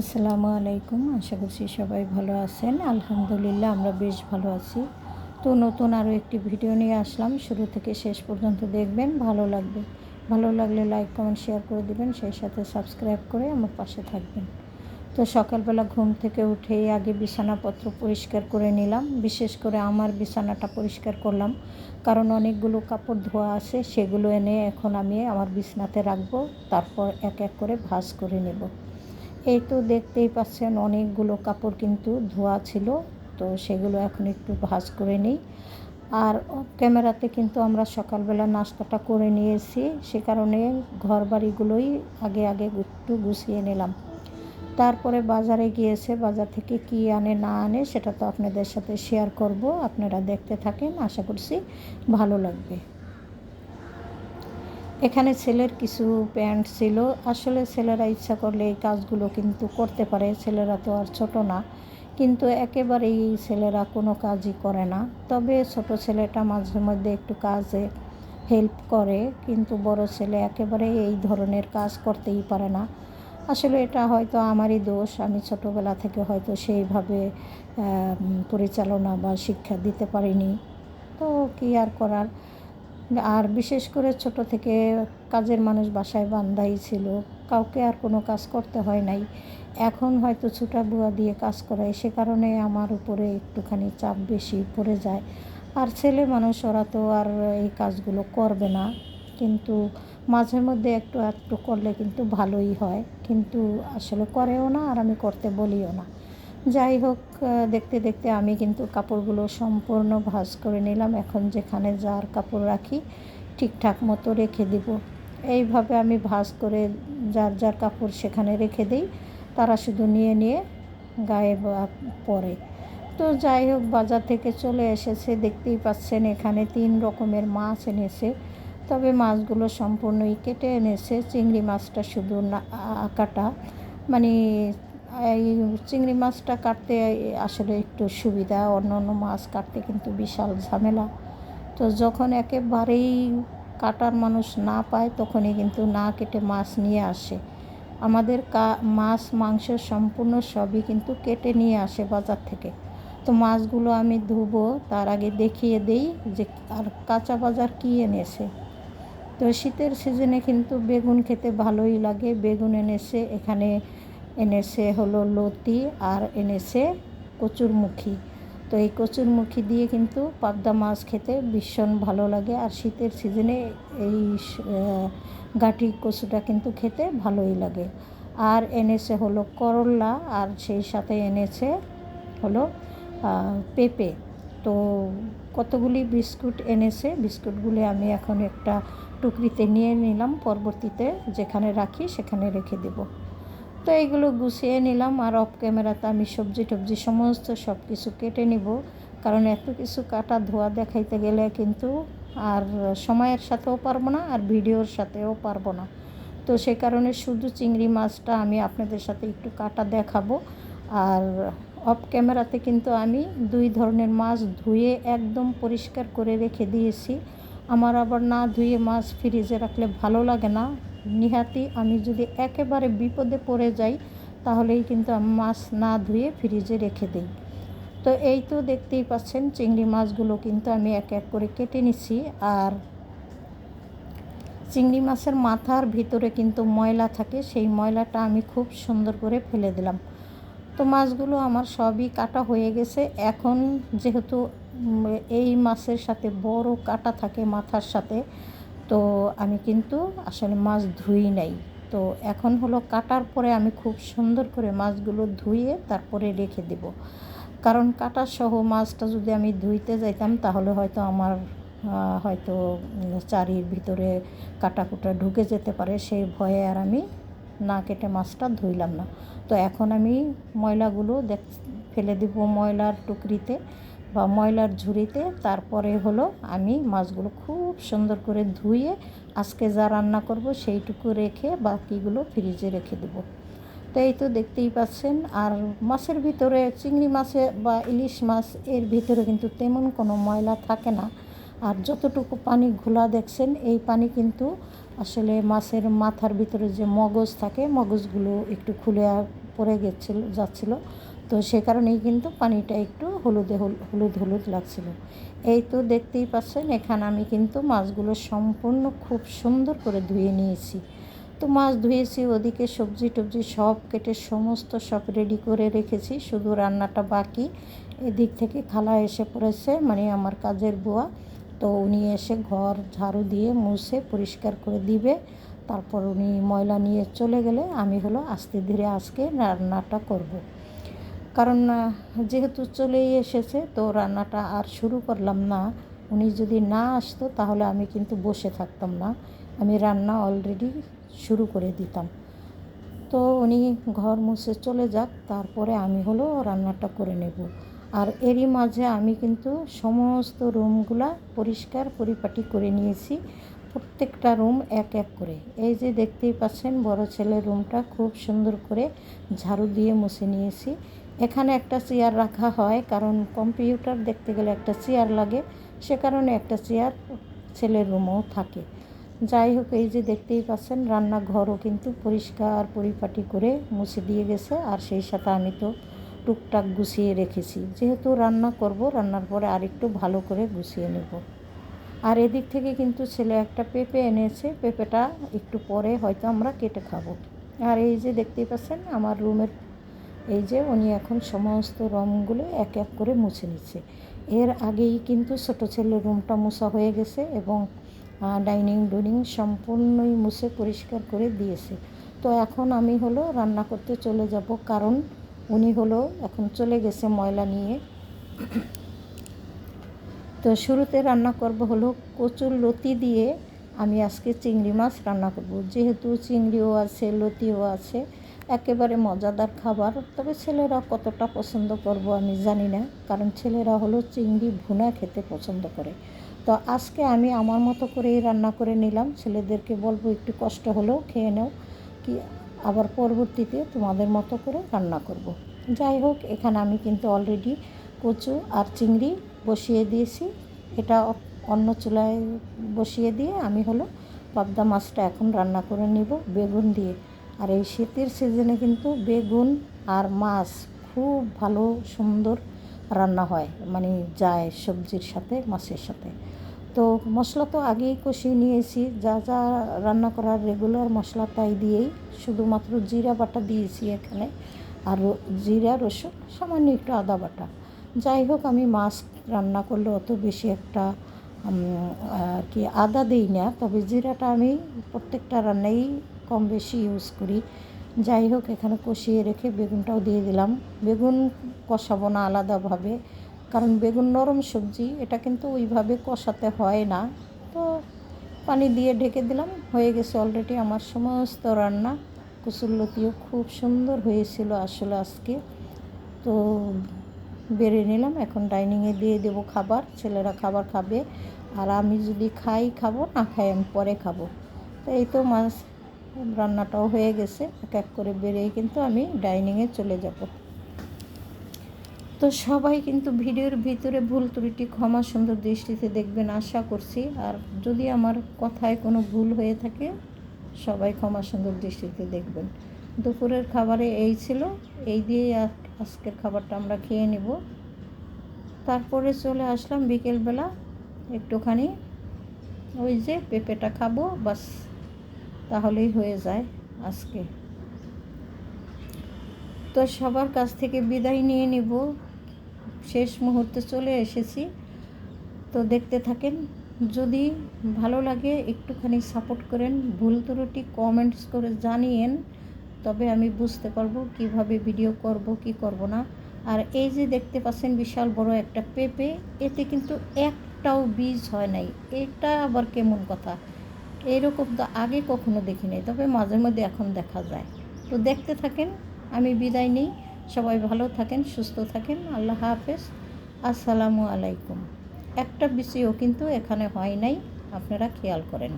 আসসালামু আলাইকুম। আশা করছি সবাই ভালো আছেন। আলহামদুলিল্লাহ আমরা বেশ ভালো আছি। তো নতুন আরও একটি ভিডিও নিয়ে আসলাম। শুরু থেকে শেষ পর্যন্ত দেখবেন, ভালো লাগবে। ভালো লাগলে লাইক, কমেন্ট, শেয়ার করে দেবেন। সেই সাথে সাবস্ক্রাইব করে আমার পাশে থাকবেন। তো সকালবেলা ঘুম থেকে উঠেই আগে বিছানাপত্র পরিষ্কার করে নিলাম। বিশেষ করে আমার বিছানাটা পরিষ্কার করলাম। কারণ অনেকগুলো কাপড় ধোয়া আছে, সেগুলো এনে এখন আমি আমার বিছনাতে রাখব। তারপর এক এক করে ভাঁজ করে নেব। এই তো দেখতেই পাচ্ছেন অনেকগুলো কাপড় কিন্তু ধোয়া ছিল, তো সেগুলো এখন একটু ভাজ করে নিই। আর ক্যামেরাতে কিন্তু আমরা সকালবেলা নাস্তাটা করে নিয়েছি, সে কারণে ঘর বাড়িগুলোই আগে আগে একটু গুছিয়ে নিলাম। তারপরে বাজারে গিয়েছে, বাজার থেকে কি আনে না আনে সেটা তো আপনাদের সাথে শেয়ার করব, আপনারা দেখতে থাকেন, আশা করছি ভালো লাগবে। এখানে ছেলের কিছু প্যান্ট ছিল। আসলে ছেলেরা ইচ্ছা করলে এই কাজগুলো কিন্তু করতে পারে। ছেলেরা তো আর ছোট না। কিন্তু একেবারেই ছেলেরা কোনো কাজই করে না। তবে ছোট ছেলেটা মাঝে মধ্যে একটু কাজে হেল্প করে। কিন্তু বড় ছেলে একেবারে এই ধরনের কাজ করতেই পারে না। আসলে এটা হয়তো আমারই দোষ। আমি ছোটোবেলা থেকে হয়তো সেইভাবে পরিচালনা বা শিক্ষা দিতে পারিনি। তো কী আর করার? আর বিশেষ করে ছোট থেকে কাজের মানুষ বাসায় বান্ধাই ছিল। কাউকে আর কোনো কাজ করতে হয় নাই। এখন হয়তো ছোটা বুয়া দিয়ে কাজ করায়, সে কারণে আমার উপরে একটুখানি চাপ বেশি পড়ে যায়। আর ছেলে মানুষ, ওরা তো আর এই কাজগুলো করবে না। কিন্তু মাঝে মধ্যে একটু একটু করলে কিন্তু ভালোই হয়। কিন্তু আসলে করেও না আর আমি করতে বলিও না। যাই হোক দেখতে দেখতে আমি কিন্তু কাপড়গুলো সম্পূর্ণ ভাজ করে নিলাম। এখন যেখানে যার কাপড় রাখি, ঠিকঠাক মতো রেখে দিব। এইভাবে আমি ভাজ করে যার যার কাপড় সেখানে রেখে দিই, তারা শুধু নিয়ে নিয়ে গায়ে পরে। তো যাই হোক, বাজার থেকে চলে এসেছে। দেখতেই পাচ্ছেন, এখানে তিন রকমের মাছ এনেছে। তবে মাছগুলো সম্পূর্ণই কেটে এনেছে। চিংড়ি মাছটা শুধু না কাটা। মানে এই চিংড়ি মাছটা কাটতে আসলে একটু সুবিধা, অন্য অন্য মাছ কাটতে কিন্তু বিশাল ঝামেলা। তো যখন একেবারেই কাটার মানুষ না পায়, তখনই কিন্তু না কেটে মাছ নিয়ে আসে। আমাদের কা, মাছ, মাংস সম্পূর্ণ সবই কিন্তু কেটে নিয়ে আসে বাজার থেকে। তো মাছগুলো আমি ধুবো, তার আগে দেখিয়ে দেই যে আর কাঁচা বাজার কী এনেছে। তো শীতের সিজনে কিন্তু বেগুন খেতে ভালোই লাগে। বেগুন এনেছে, এখানে এনেছে হলো লতি আর এনেছে কচুরমুখী। তো এই কচুরমুখী দিয়ে কিন্তু পাবদা মাছ খেতে ভীষণ ভালো লাগে আর শীতের সিজনে এই গাঠি কচুটা কিন্তু খেতে ভালোই লাগে। আর এনেছে হলো করল্লা আর সেই সাথে এনেছে হলো পেঁপে। তো কতগুলি বিস্কুট এনেছে? বিস্কুটগুলি আমি এখন একটা টুকরিতে নিয়ে নিলাম, পরবর্তীতে যেখানে রাখি সেখানে রেখে দেবো। তো এইগুলো গুছিয়ে নিলাম আর অফ ক্যামেরাতে আমি সবজি টবজি সমস্ত সব কিছু কেটে নিব। কারণ এত কিছু কাটা ধোয়া দেখাইতে গেলে কিন্তু আর সময়ের সাথেও পারব না আর ভিডিওর সাথেও পারব না। তো সে কারণে শুধু চিংড়ি মাছটা আমি আপনাদের সাথে একটু কাটা দেখাবো। আর অফ ক্যামেরাতে কিন্তু আমি দুই ধরনের মাছ ধুয়ে একদম পরিষ্কার করে রেখে দিয়েছি। আমার আবার না ধুয়ে মাছ ফ্রিজে রাখলে ভালো লাগে না। নিহাতি, আমি যদি একেবারে বিপদে পড়ে যাই, তাহলেই কিন্তু আমি মাছ না ধুয়ে ফ্রিজে রেখে দিই। তো এই তো দেখতেই পাচ্ছেন, চিংড়ি মাছগুলো কিন্তু আমি এক এক করে কেটে নিছি আর চিংড়ি মাছের মাথার ভিতরে কিন্তু ময়লা থাকে, সেই ময়লাটা আমি খুব সুন্দর করে ফেলে দিলাম। তো মাছগুলো আমার সবই কাটা হয়ে গেছে। এখন যেহেতু এই মাছের সাথে বড় কাটা থাকে মাথার সাথে তো আমি কিন্তু আসলে মাছ ধুই নাই। তো এখন হলো কাটার পরে আমি খুব সুন্দর করে মাছগুলো ধুয়ে তারপরে রেখে দেব। কারণ কাটা সহ মাছটা যদি আমি ধুইতে যাইতাম তাহলে হয়তো আমার হয়তো চারির ভিতরে কাটা কুটা ঢুকে যেতে পারে, সেই ভয়ে আর আমি না কেটে মাছটা ধুইলাম না। তো এখন আমি ময়লাগুলো দেখ, ফেলে দেব ময়লার টুকরিতে। বা ময়লার ঝুড়িতে, তারপরে হলো আমি মাছগুলো খুব সুন্দর করে ধুয়ে আজকে যা রান্না করব সেইটুকু রেখে বাকিগুলো ফ্রিজে রেখে দেবো। তো এই তো দেখতেই পাচ্ছেন, আর মাছের ভিতরে চিংড়ি মাছে বা ইলিশ মাছ, এর ভিতরে কিন্তু তেমন কোনো ময়লা থাকে না। আর যতটুকু পানি ঘোলা দেখছেন, এই পানি কিন্তু আসলে মাছের মাথার ভিতরে যে মগজ থাকে, মগজগুলো একটু খুলে পড়ে গেছিল, যাচ্ছিল। তো সে কারণেই কিন্তু পানিটা একটু হলুদে হল- হলুদ হলুদ লাগছিল। এই তো দেখতেই পাচ্ছেন, এখানে আমি কিন্তু মাছগুলো সম্পূর্ণ খুব সুন্দর করে ধুয়ে নিয়েছি। তো মাছ ধুয়েছি, ওদিকে সবজি টবজি সব কেটে সমস্ত সব রেডি করে রেখেছি, শুধু রান্নাটা বাকি। এদিক থেকে খালা এসে পড়েছে মানে আমার কাজের বুয়া। তো উনি এসে ঘর ঝাড়ু দিয়ে মুছে পরিষ্কার করে দিবে। তারপর উনি ময়লা নিয়ে চলে গেলে আমি হলো আস্তে ধীরে আজকে রান্নাটা করব। কারণ যেহেতু চলেই এসেছে, তো রান্নাটা আর শুরু করলাম না। উনি যদি না আসতো, তাহলে আমি কিন্তু বসে থাকতাম না। আমি রান্না অলরেডি শুরু করে দিতাম। তো উনি ঘর মুছে চলে যাক, তারপরে আমি হলো রান্নাটা করে নেব। আর এরই মাঝে আমি কিন্তু সমস্ত রুমগুলা পরিষ্কার পরিপাটি করে নিয়েছি, প্রত্যেকটা রুম এক এক করে। এই যে দেখতেই পাচ্ছেন, বড় ছেলের রুমটা খুব সুন্দর করে ঝাড়ু দিয়ে মুছে নিয়েছি। এখানে একটা চেয়ার রাখা হয়, কারণ কম্পিউটার দেখতে গেলে একটা চেয়ার লাগে। সে কারণে একটা চেয়ার ছেলের রুমও থাকে। যাই হোক, এই যে দেখতেই পাচ্ছেন, রান্নাঘরও কিন্তু পরিষ্কার পরিপাটি করে মুছে দিয়ে গেছে, আর সেই সাথে আমি তো টুকটাক গুছিয়ে রেখেছি। যেহেতু রান্না করব, রান্নার পরে আরেকটু ভালো করে গুছিয়ে নেব। আর এদিক থেকে কিন্তু ছেলে একটা পেঁপে এনেছে, পেঁপেটা একটু পরে হয়তো আমরা কেটে খাব। আর এই যে দেখতেই পাচ্ছেন, আমার রুমের এই যে উনি এখন সমস্ত রুমগুলো এক এক করে মুছে নিচ্ছে। এর আগেই কিন্তু ছোটো ছেলের রুমটা মোছা হয়ে গেছে এবং ডাইনিং, ডুইনিং সম্পূর্ণই মুছে পরিষ্কার করে দিয়েছে। তো এখন আমি হলো রান্না করতে চলে যাব কারণ উনি হলো এখন চলে গেছে ময়লা নিয়ে। তো শুরুতে রান্না করব হলো কচুর লতি দিয়ে আমি আজকে চিংড়ি মাছ রান্না করব। যেহেতু চিংড়িও আছে, লতিও আছে একেবারে মজাদার খাবার, তবে ছেলেরা কতটা পছন্দ করব আমি জানি না, কারণ ছেলেরা হলো চিংড়ি ভুনা খেতে পছন্দ করে। তো আজকে আমি আমার মতো করেই রান্না করে নিলাম। ছেলেদেরকে বলব একটু কষ্ট হলেও খেয়ে নাও, কি আবার পরবর্তীতে তোমাদের মতো করে রান্না করব। যাই হোক, এখানে আমি কিন্তু অলরেডি কচু আর চিংড়ি বসিয়ে দিয়েছি। এটা অন্য চুলায় বসিয়ে দিয়ে আমি হলো পাবদা মাছটা এখন রান্না করে নিব, বেগুন দিয়ে। আর এই শীতের সিজনে কিন্তু বেগুন আর মাছ খুব ভালো, সুন্দর রান্না হয়। মানে যায় সবজির সাথে, মাছের সাথে। তো মশলা তো আগেই কষিয়ে নিয়েছি। যা যা রান্না করার রেগুলার মশলা তাই দিয়েই শুধুমাত্র জিরা বাটা দিয়েছি এখানে। আর জিরা, রসুন, সামান্য একটু আদা বাটা। যাই হোক, আমি মাছ রান্না করলে অত বেশি একটা কি আদা দিই না। তবে জিরাটা আমি প্রত্যেকটা রান্নাই কম বেশি ইউজ করি। যাই হোক এখানে কষিয়ে রেখে বেগুনটাও দিয়ে দিলাম। বেগুন কষাবো না আলাদাভাবে, কারণ বেগুন নরম সবজি, এটা কিন্তু ওইভাবে কষাতে হয় না। তো পানি দিয়ে ঢেকে দিলাম, হয়ে গেছে অলরেডি আমার সমস্ত রান্না। কুসুল্লতিও খুব সুন্দর হয়েছিল আসলে আজকে। তো বেড়ে নিলাম, এখন ডাইনিংয়ে দিয়ে দেবো খাবার, ছেলেরা খাবার খাবে। আর আমি যদি খাই খাব, না খাই আমি পরে খাব। তো এই তো মাছ রান্নাটাও হয়ে গেছে, এক এক করে বেরিয়ে কিন্তু আমি ডাইনিংয়ে চলে যাব। তো সবাই কিন্তু ভিডিওর ভিতরে ভুল ত্রুটি, ক্ষমা সুন্দর দৃষ্টিতে দেখবেন আশা করছি। আর যদি আমার কথায় কোনো ভুল হয়ে থাকে, সবাই ক্ষমা সুন্দর দৃষ্টিতে দেখবেন। দুপুরের খাবারে এই ছিল, এই দিয়ে আজকের খাবারটা আমরা খেয়ে নেব। তারপরে চলে আসলাম বিকেলবেলা, একটুখানি ওই যে পেঁপেটা খাব, বাস। তাহলেই হয়ে যায় আজকে। তো সবার কাছ থেকে বিদায় নিয়ে নিব। শেষ মুহূর্তে চলে এসেছি। তো দেখতে থাকেন, যদি ভালো লাগে একটুখানি সাপোর্ট করেন, ভুল ত্রুটি কমেন্টস করে জানিয়েন, তবে আমি বুঝতে পারব কীভাবে ভিডিও করব, কি করব না। আর এই যে দেখতে পাচ্ছেন বিশাল বড় একটা পেঁপে, এতে কিন্তু একটাও বীজ হয় নাই। এটা আবার কেমন কথা? এইরকম তো আগে কখনো দেখি নাই তবে মাঝে মধ্যে এখন দেখা যায়। তো দেখতে থাকেন, আমি বিদায় নিই। সবাই ভালো থাকেন, সুস্থ থাকেন, আল্লাহ হাফেজ। আসসালামু আলাইকুম। একটা বিষয়ও কিন্তু এখানে হয় নাই, আপনারা খেয়াল করেন।